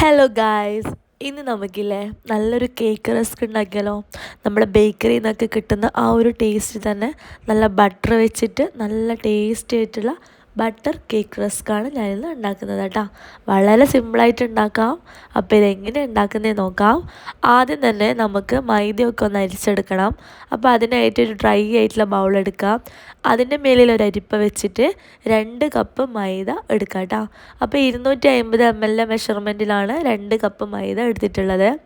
Hello guys ഇന്ന് നമുക്കില്ലേ നല്ലൊരു cake rusk ഉണ്ടാക്കിയാലോ? നമ്മുടെ ബേക്കറിയിൽ നിന്നൊക്കെ കിട്ടുന്ന ആ ഒരു ടേസ്റ്റ് തന്നെ നല്ല ബട്ടർ വെച്ചിട്ട് നല്ല ടേസ്റ്റി ആയിട്ടുള്ള ബട്ടർ കേക്ക് റസ്ക്കാണ് ഞാനിന്ന് ഉണ്ടാക്കുന്നത് കേട്ടോ. വളരെ സിമ്പിളായിട്ട് ഉണ്ടാക്കാം. അപ്പോൾ ഇതെങ്ങനെ ഉണ്ടാക്കുന്നതെന്ന് നോക്കാം. ആദ്യം തന്നെ നമുക്ക് മൈദയൊക്കെ ഒന്ന് അരിച്ചെടുക്കണം. അപ്പോൾ അതിനായിട്ട് ഒരു ഡ്രൈ ആയിട്ടുള്ള ബൗൾ എടുക്കാം. അതിന്റെ മേലിൽ ഒരു അരിപ്പ വെച്ചിട്ട് രണ്ട് കപ്പ് മൈദ എടുക്കാം കേട്ടോ. അപ്പോൾ ഇരുന്നൂറ്റി അമ്പത് എം എൽ മെഷർമെന്റിലാണ് രണ്ട് കപ്പ് മൈദ എടുത്തിട്ടുള്ളത്.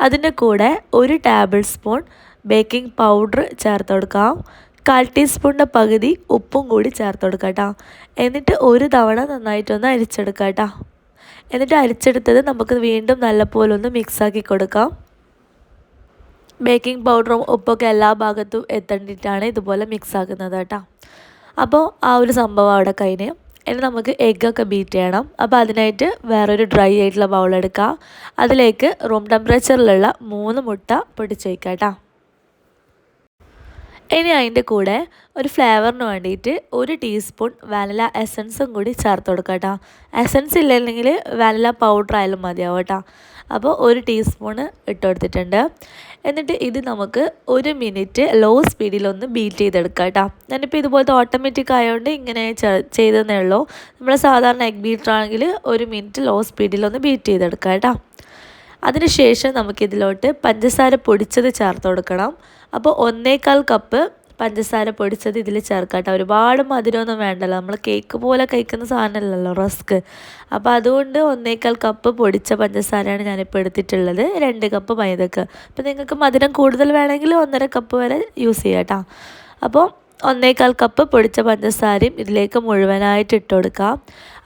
അതിന്റെ കൂടെ ഒരു ടേബിൾ സ്പൂൺ ബേക്കിംഗ് പൗഡർ ചേർത്ത് കൊടുക്കാം. കാൽ ടീസ്പൂണിന്റെ പകുതി ഉപ്പും കൂടി ചേർത്ത് കൊടുക്കാം കേട്ടോ എന്നിട്ട് ഒരു തവണ നന്നായിട്ടൊന്ന് അരിച്ചെടുക്കാം കേട്ടോ എന്നിട്ട് അരിച്ചെടുത്തത് നമുക്ക് വീണ്ടും നല്ലപോലെ ഒന്ന് മിക്സാക്കി കൊടുക്കാം. ബേക്കിംഗ് പൗഡറും ഉപ്പൊക്കെ എല്ലാ ഭാഗത്തും എത്തേണ്ടിയിട്ടാണ് ഇതുപോലെ മിക്സ് ആക്കുന്നത് കേട്ടോ അപ്പോൾ ആ ഒരു സംഭവം അവിടെ കഴിഞ്ഞ് ഇനി നമുക്ക് എഗ്ഗൊക്കെ ബീറ്റ് ചെയ്യണം. അപ്പോൾ അതിനായിട്ട് വേറൊരു ഡ്രൈ ആയിട്ടുള്ള ബൗൾ എടുക്കുക അതിലേക്ക് റൂം ടെമ്പറേച്ചറിലുള്ള മൂന്ന് മുട്ട പൊടിച്ചേക്കാം കേട്ടോ ഇനി അതിന്റെ കൂടെ ഒരു ഫ്ലേവറിന് വേണ്ടിയിട്ട് ഒരു ടീസ്പൂൺ വാനില എസൻസും കൂടി ചേർത്ത് കൊടുക്കുക കേട്ടോ. എസൻസ് ഇല്ലെങ്കിൽ വാനില പൗഡർ ആയാലും മതിയാവും കേട്ടോ. അപ്പോൾ ഒരു ടീസ്പൂണ് ഇട്ട് കൊടുത്തിട്ടുണ്ട്. എന്നിട്ട് ഇത് നമുക്ക് ഒരു മിനിറ്റ് ലോ സ്പീഡിൽ ഒന്ന് ബീറ്റ് ചെയ്തെടുക്കാം കേട്ടോ. ഞാനിപ്പോൾ ഇതുപോലത്തെ ഓട്ടോമാറ്റിക് ആയതുകൊണ്ട് ഇങ്ങനെ ചെയ്തതേ ഉള്ളൂ. നമ്മൾ സാധാരണ എഗ് ബീറ്റർ ആണെങ്കിൽ ഒരു മിനിറ്റ് ലോ സ്പീഡിൽ ഒന്ന് ബീറ്റ് ചെയ്തെടുക്കാം കേട്ടോ. അതിനുശേഷം നമുക്കിതിലോട്ട് പഞ്ചസാര പൊടിച്ചത് ചേർത്ത് കൊടുക്കണം. അപ്പോൾ ഒന്നേകാൽ കപ്പ് പഞ്ചസാര പൊടിച്ചത് ഇതിൽ ചേർക്കാം കേട്ടോ. ഒരുപാട് മധുരമൊന്നും വേണ്ടല്ലോ. നമ്മൾ കേക്ക് പോലെ കഴിക്കുന്ന സാധനമല്ലല്ലോ റസ്ക് അപ്പോൾ അതുകൊണ്ട് ഒന്നേകാൽ കപ്പ് പൊടിച്ച പഞ്ചസാരയാണ് ഞാനിപ്പോൾ എടുത്തിട്ടുള്ളത്. രണ്ട് കപ്പ് മൈദക്ക്. അപ്പോൾ നിങ്ങൾക്ക് മധുരം കൂടുതൽ വേണമെങ്കിൽ ഒന്നര കപ്പ് വരെ യൂസ് ചെയ്യാം കേട്ടോ. അപ്പോൾ ഒന്നേകാൽ കപ്പ് പൊടിച്ച പഞ്ചസാരയും ഇതിലേക്ക് മുഴുവനായിട്ട് ഇട്ട് കൊടുക്കാം.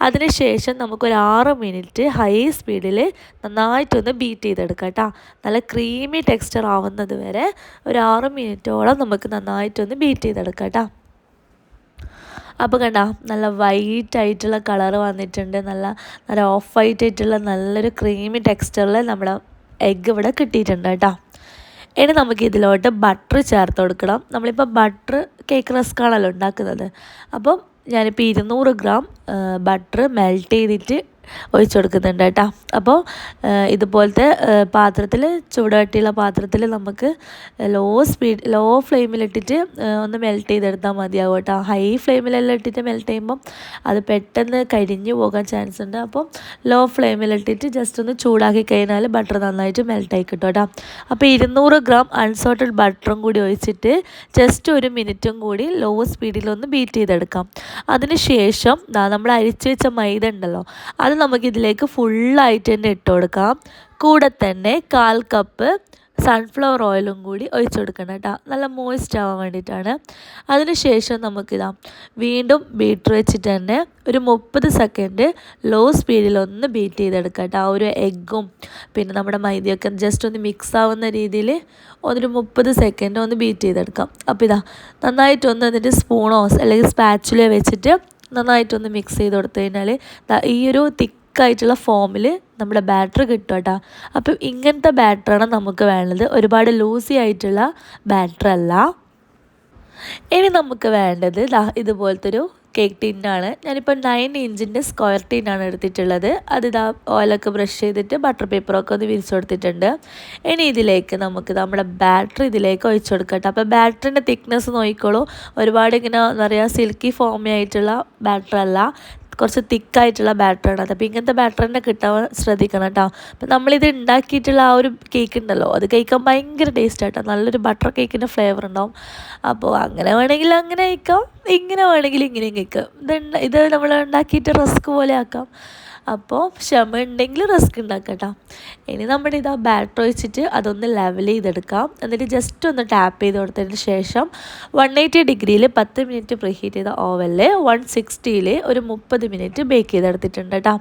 അതിനുശേഷം നമുക്കൊരു ആറ് മിനിറ്റ് ഹൈ സ്പീഡിൽ നന്നായിട്ടൊന്ന് ബീറ്റ് ചെയ്തെടുക്കാം കേട്ടോ നല്ല ക്രീമി ടെക്സ്ചർ ആവുന്നത് വരെ ഒരു ആറ് മിനിറ്റോളം നമുക്ക് നന്നായിട്ടൊന്ന് ബീറ്റ് ചെയ്തെടുക്കാം കേട്ടോ അപ്പോൾ കണ്ട നല്ല വൈറ്റ് ആയിട്ടുള്ള കളർ വന്നിട്ടുണ്ട്. നല്ല നല്ല ഓഫ് വൈറ്റ് ആയിട്ടുള്ള നല്ലൊരു ക്രീമി ടെക്സ്ചറിൽ നമ്മുടെ എഗ്ഗ് ഇവിടെ കിട്ടിയിട്ടുണ്ട് കേട്ടോ ഇനി നമുക്ക് ഇതിലോട്ട് ബട്ടർ ചേർത്ത് കൊടുക്കണം. നമ്മളിപ്പോൾ ബട്ടർ കേക്ക് റസ്ക്കാണല്ലോ ഉണ്ടാക്കുന്നത്. അപ്പം ഞാനിപ്പോൾ ഇരുന്നൂറ് ഗ്രാം ബട്ടർ മെൽറ്റ് ചെയ്തിട്ട് ഒഴിച്ചു കൊടുക്കുന്നുണ്ട് കേട്ടോ. അപ്പോൾ ഇതുപോലത്തെ പാത്രത്തിൽ ചൂടുകട്ടിയുള്ള പാത്രത്തിൽ നമുക്ക് ലോ സ്പീഡ് ലോ ഫ്ലെയിമിലിട്ടിട്ട് ഒന്ന് മെൽറ്റ് ചെയ്തെടുത്താൽ മതിയാവും കേട്ടോ. ഹൈ ഫ്ലെയിമിലെല്ലാം ഇട്ടിട്ട് മെൽറ്റ് ചെയ്യുമ്പം അത് പെട്ടെന്ന് കരിഞ്ഞു പോകാൻ ചാൻസ് ഉണ്ട്. അപ്പോൾ ലോ ഫ്ലെയിമിലിട്ടിട്ട് ജസ്റ്റ് ഒന്ന് ചൂടാക്കി കഴിഞ്ഞാൽ ബട്ടർ നന്നായിട്ട് മെൽറ്റായി കിട്ടും കേട്ടോ. അപ്പോൾ ഇരുന്നൂറ് ഗ്രാം അൺസോൾട്ടഡ് ബട്ടറും കൂടി ഒഴിച്ചിട്ട് ജസ്റ്റ് ഒരു മിനിറ്റും കൂടി ലോ സ്പീഡിലൊന്ന് ബീറ്റ് ചെയ്തെടുക്കാം. അതിന് ശേഷം നമ്മൾ അരിച്ചു വെച്ച മൈദ ഉണ്ടല്ലോ അത് നമുക്കിതിലേക്ക് ഫുള്ളായിട്ട് തന്നെ ഇട്ട് കൊടുക്കാം. കൂടെ തന്നെ കാൽ കപ്പ് സൺഫ്ലവർ ഓയിലും കൂടി ഒഴിച്ചു കൊടുക്കണം കേട്ടോ. നല്ല മോയിസ്റ്റ് ആവാൻ വേണ്ടിയിട്ടാണ്. അതിനുശേഷം നമുക്കിതാ വീണ്ടും ബീറ്റർ വെച്ചിട്ട് തന്നെ ഒരു മുപ്പത് സെക്കൻഡ് ലോ സ്പീഡിൽ ഒന്ന് ബീറ്റ് ചെയ്തെടുക്കാം കേട്ടോ. ആ ഒരു എഗ്ഗും പിന്നെ നമ്മുടെ മൈദയൊക്കെ ജസ്റ്റ് ഒന്ന് മിക്സ് ആവുന്ന രീതിയിൽ ഒന്നൊരു മുപ്പത് സെക്കൻഡ് ഒന്ന് ബീറ്റ് ചെയ്തെടുക്കാം. അപ്പോൾ ഇതാ നന്നായിട്ടൊന്ന് എന്നിട്ട് സ്പൂണോ അല്ലെങ്കിൽ സ്പാച്ചുലോ വെച്ചിട്ട് നന്നായിട്ടൊന്ന് മിക്സ് ചെയ്ത് കൊടുത്തു കഴിഞ്ഞാൽ ഈ ഒരു തിക്കായിട്ടുള്ള ഫോമിൽ നമ്മുടെ ബാറ്റർ കിട്ടും കേട്ടോ. അപ്പം ഇങ്ങനത്തെ ബാറ്ററാണ് നമുക്ക് വേണ്ടത്. ഒരുപാട് ലൂസി ആയിട്ടുള്ള ബാറ്റർ അല്ല. ഇനി നമുക്ക് വേണ്ടത് ഇതുപോലത്തെ ഒരു കേക്ക് ടിന്നാണ് ഞാനിപ്പോൾ നയൻ ഇഞ്ചിന്റെ സ്ക്വയർ ടിന്നാണ് എടുത്തിട്ടുള്ളത്. അത് ഇതാ ഓയിലൊക്കെ ബ്രഷ് ചെയ്തിട്ട് ബട്ടർ പേപ്പറൊക്കെ ഒന്ന് വിരിച്ചു കൊടുത്തിട്ടുണ്ട്. ഇനി ഇതിലേക്ക് നമുക്ക് നമ്മുടെ ബാറ്ററി ഇതിലേക്ക് ഒഴിച്ചു കൊടുക്കട്ടെ. അപ്പോൾ ബാറ്ററിന്റെ തിക്നെസ് നോക്കിക്കോളൂ. ഒരുപാട് ഇങ്ങനെ എന്താ പറയുക സിൽക്കി ഫോമി ആയിട്ടുള്ള ബാറ്റർ അല്ല. കുറച്ച് തിക്കായിട്ടുള്ള ബാറ്ററാണ് അത് അപ്പോൾ ഇങ്ങനത്തെ ബാറ്റർ തന്നെ കിട്ടാൻ ശ്രദ്ധിക്കണം കേട്ടോ. അപ്പം നമ്മളിത് ഉണ്ടാക്കിയിട്ടുള്ള ആ ഒരു കേക്ക് ഉണ്ടല്ലോ അത് കഴിക്കാൻ ഭയങ്കര ടേസ്റ്റ് ആട്ടോ. നല്ലൊരു ബട്ടർ കേക്കിന്റെ ഫ്ലേവർ ഉണ്ടാവും. അപ്പോൾ അങ്ങനെ വേണമെങ്കിൽ അങ്ങനെ കഴിക്കാം ഇങ്ങനെ വേണമെങ്കിൽ ഇങ്ങനെയും കഴിക്കാം. ഇത് ഇത് നമ്മൾ ഉണ്ടാക്കിയിട്ട് റസ്ക് പോലെ ആക്കാം. അപ്പോൾ ക്ഷമ ഉണ്ടെങ്കിൽ റിസ്ക് ഉണ്ടാക്കട്ടോ. ഇനി നമ്മുടെ ഇതാ ബാറ്റർ ഒഴിച്ചിട്ട് അതൊന്ന് ലെവൽ ചെയ്തെടുക്കാം. എന്നിട്ട് ജസ്റ്റ് ഒന്ന് ടാപ്പ് ചെയ്ത് കൊടുത്തതിന് ശേഷം വൺ എയ്റ്റി ഡിഗ്രിയിൽ പത്ത് മിനിറ്റ് പ്രീഹീറ്റ് ചെയ്ത ഓവനിൽ വൺ സിക്സ്റ്റിയിൽ ഒരു മുപ്പത് മിനിറ്റ് ബേക്ക് ചെയ്തെടുത്തിട്ടുണ്ട് കേട്ടോ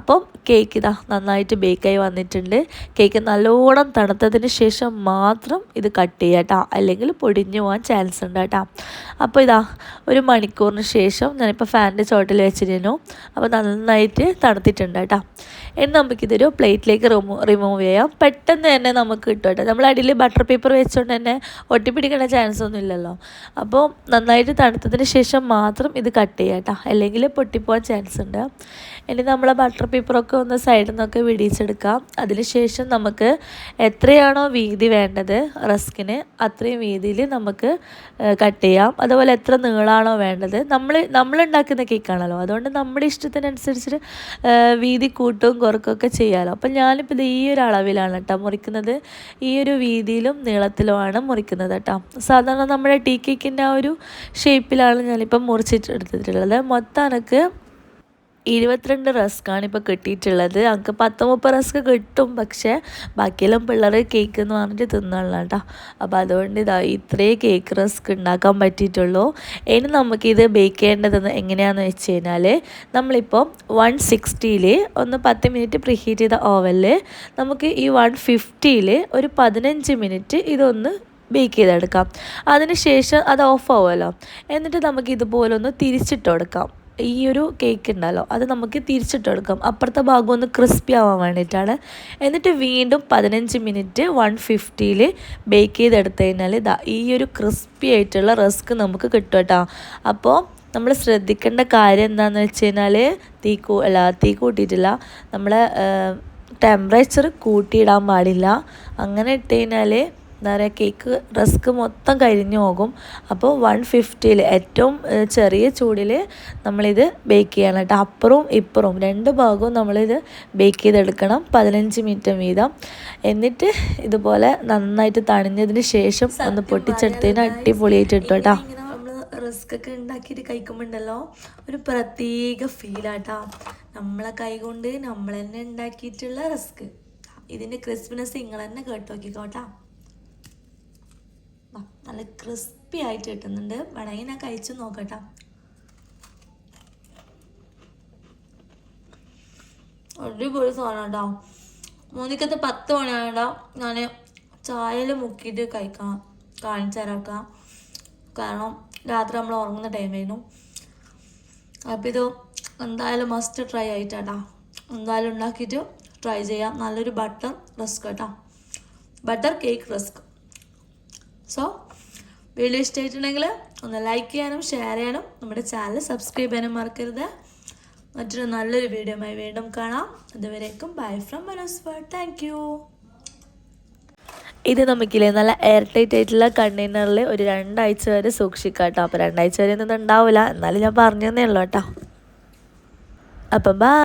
അപ്പം കേക്ക് ഇതാ നന്നായിട്ട് ബേക്കായി വന്നിട്ടുണ്ട്. കേക്ക് നല്ലോണം തണുത്തതിന് ശേഷം മാത്രം ഇത് കട്ട് ചെയ്യുക അല്ലെങ്കിൽ പൊടിഞ്ഞു പോകാൻ ചാൻസ് ഉണ്ട് കേട്ടോ അപ്പോൾ ഇതാ ഒരു മണിക്കൂറിന് ശേഷം ഞാനിപ്പോൾ ഫാനിന്റെ ചോട്ടിൽ വെച്ചിരുന്നു. അപ്പോൾ നന്നായിട്ട് തണു തണുത്തിട്ടുണ്ട് കേട്ടോ. ഇനി നമുക്കിതൊരു പ്ലേറ്റിലേക്ക് റിമൂ റിമൂവ് ചെയ്യാം. പെട്ടെന്ന് തന്നെ നമുക്ക് കിട്ടും കേട്ടോ. നമ്മൾ അടിയിൽ ബട്ടർ പേപ്പർ വെച്ചുകൊണ്ട് തന്നെ ഒട്ടിപ്പിടിക്കേണ്ട ചാൻസ് ഒന്നും ഇല്ലല്ലോ. അപ്പോൾ നന്നായിട്ട് തണുത്തതിന് ശേഷം മാത്രം ഇത് കട്ട് ചെയ്യാം കേട്ടോ. അല്ലെങ്കിൽ പൊട്ടിപ്പോകാൻ ചാൻസ് ഉണ്ട്. ഇനി നമ്മൾ ബട്ടർ പേപ്പറൊക്കെ ഒന്ന് സൈഡിൽ നിന്നൊക്കെ വിടിയിച്ചെടുക്കാം. അതിന് ശേഷം നമുക്ക് എത്രയാണോ വീതി വേണ്ടത് റസ്കിന് അത്രയും വീതിയിൽ നമുക്ക് കട്ട് ചെയ്യാം. അതുപോലെ എത്ര നീളാണോ വേണ്ടത്. നമ്മൾ ഉണ്ടാക്കുന്ന കേക്കാണല്ലോ അതുകൊണ്ട് നമ്മുടെ ഇഷ്ടത്തിനനുസരിച്ച് വീതി കൂട്ടും കുറക്കുകയൊക്കെ ചെയ്യാമല്ലോ അപ്പം ഞാനിപ്പോൾ ഇത് ഈ ഒരു അളവിലാണ് കേട്ടോ മുറിക്കുന്നത്. ഈ ഒരു വീതിയിലും നീളത്തിലുമാണ് മുറിക്കുന്നത് കേട്ടോ സാധാരണ നമ്മുടെ ടീ കേക്കിന്റെ ആ ഒരു ഷേപ്പിലാണ് ഞാനിപ്പം മുറിച്ചിട്ട് എടുത്തിട്ടുള്ളത്. മൊത്തം എനിക്ക് ഇരുപത്തിരണ്ട് റസ്ക്കാണ് ഇപ്പോൾ കിട്ടിയിട്ടുള്ളത്. ഞങ്ങൾക്ക് പത്ത് മുപ്പത് റസ്ക് കിട്ടും. പക്ഷേ ബാക്കിയെല്ലാം പിള്ളേർ കേക്ക് എന്ന് പറഞ്ഞിട്ട് തിന്നണം കേട്ടോ അപ്പോൾ അതുകൊണ്ട് ഇതാ ഇത്രേ കേക്ക് റസ്ക് ഉണ്ടാക്കാൻ പറ്റിയിട്ടുള്ളൂ. ഇനി നമുക്കിത് ബേക്ക് ചെയ്യേണ്ടത് എങ്ങനെയാണെന്ന് വെച്ച് കഴിഞ്ഞാൽ നമ്മളിപ്പോൾ വൺ സിക്സ്റ്റിയിൽ ഒന്ന് പത്ത് മിനിറ്റ് പ്രിഹീറ്റ് ചെയ്ത ഓവനിൽ നമുക്ക് ഈ വൺ ഫിഫ്റ്റിയിൽ ഒരു പതിനഞ്ച് മിനിറ്റ് ഇതൊന്ന് ബേക്ക് ചെയ്തെടുക്കാം. അതിന് ശേഷം അത് ഓഫ് ആവുമല്ലോ. എന്നിട്ട് നമുക്ക് ഇതുപോലെ ഒന്ന് തിരിച്ചിട്ട് കൊടുക്കാം. ഈ ഒരു കേക്ക് ഉണ്ടല്ലോ അത് നമുക്ക് തിരിച്ചിട്ടെടുക്കാം. അപ്പുറത്തെ ഭാഗം ഒന്ന് ക്രിസ്പി ആവാൻ വേണ്ടിയിട്ടാണ്. എന്നിട്ട് വീണ്ടും പതിനഞ്ച് മിനിറ്റ് വൺ ഫിഫ്റ്റിയിൽ ബേക്ക് ചെയ്തെടുത്തു കഴിഞ്ഞാൽ ഇതാ ഈ ഒരു ക്രിസ്പി ആയിട്ടുള്ള റസ്ക് നമുക്ക് കിട്ടും കേട്ടോ. അപ്പോൾ നമ്മൾ ശ്രദ്ധിക്കേണ്ട കാര്യം എന്താണെന്ന് വെച്ച് കഴിഞ്ഞാൽ തീ കൂ അല്ല തീ കൂട്ടിയിട്ടില്ല. നമ്മൾ ടെമ്പറേച്ചർ കൂട്ടിയിടാൻ പാടില്ല. അങ്ങനെ ഇട്ട് കഴിഞ്ഞാൽ എന്താ പറയുക കേക്ക് റസ്ക് മൊത്തം കരിഞ്ഞു പോകും. അപ്പോൾ വൺ ഫിഫ്റ്റിയിൽ ഏറ്റവും ചെറിയ ചൂടിൽ നമ്മളിത് ബേക്ക് ചെയ്യണം കേട്ടോ. അപ്പുറവും ഇപ്പുറവും രണ്ട് ഭാഗവും നമ്മളിത് ബേക്ക് ചെയ്തെടുക്കണം. പതിനഞ്ച് മിനിറ്റ് വീതം. എന്നിട്ട് ഇതുപോലെ നന്നായിട്ട് തണിഞ്ഞതിന് ശേഷം ഒന്ന് പൊട്ടിച്ചെടുത്തതിന് അടിപൊളിയായിട്ട് ഇട്ടു കേട്ടോ. റിസ്ക് ഒക്കെ ഉണ്ടാക്കിയിട്ട് കഴിക്കുമ്പോണ്ടല്ലോ ഒരു പ്രത്യേക ഫീലാട്ടാ നമ്മളെ കൈ കൊണ്ട് നമ്മൾ തന്നെ ഉണ്ടാക്കിയിട്ടുള്ള റിസ്ക് ഇതിന്റെ ക്രിസ്പിനെസ് നിങ്ങൾ തന്നെ കേട്ട്. നോക്കിക്കോട്ടാ നല്ല ക്രിസ്പി ആയിട്ട് കിട്ടുന്നുണ്ട്. വേണമെങ്കിൽ ഞാൻ കഴിച്ചു നോക്കട്ടെ. അടിപൊളി സാധനം കേട്ടോ. മൂന്നിക്കത്ത് പത്ത് മണിയാണോ ഞാൻ ചായയിൽ മുക്കിയിട്ട് കഴിക്കാം. കാണിച്ചു തരാക്കാം. കാരണം രാത്രി നമ്മൾ ഉറങ്ങുന്ന ടൈമായിരുന്നു അപ്പോൾ ഇത് എന്തായാലും മസ്റ്റ് ട്രൈ ആയിട്ടാട്ടാ. എന്തായാലും ഉണ്ടാക്കിയിട്ട് ട്രൈ ചെയ്യാം. നല്ലൊരു ബട്ടർ റസ്ക് കേട്ടോ. Butter cake rusk so video ഇഷ്ടമായിട്ടുണ്ടെങ്കിൽ ഒന്ന് ലൈക്ക് ചെയ്യാനും ഷെയർ ചെയ്യാനും നമ്മുടെ ചാനൽ സബ്സ്ക്രൈബ് ചെയ്യാനും മറക്കരുത്. മറ്റൊരു നല്ലൊരു വീഡിയോയുമായി വീണ്ടും കാണാം. അതുവരേക്കും bye from Mano's world thank you ഇത് നമുക്കില്ലേ നല്ല എയർ ടൈറ്റ് ആയിട്ടുള്ള കണ്ടെയ്നറിൽ ഒരു രണ്ടാഴ്ച വരെ സൂക്ഷിക്കാം കേട്ടോ. അപ്പോൾ രണ്ടാഴ്ച വരെ ഒന്നും ഉണ്ടാവില്ല എന്നാലും ഞാൻ പറഞ്ഞു തന്നേ ഉള്ളൂ കേട്ടോ. അപ്പം ബാ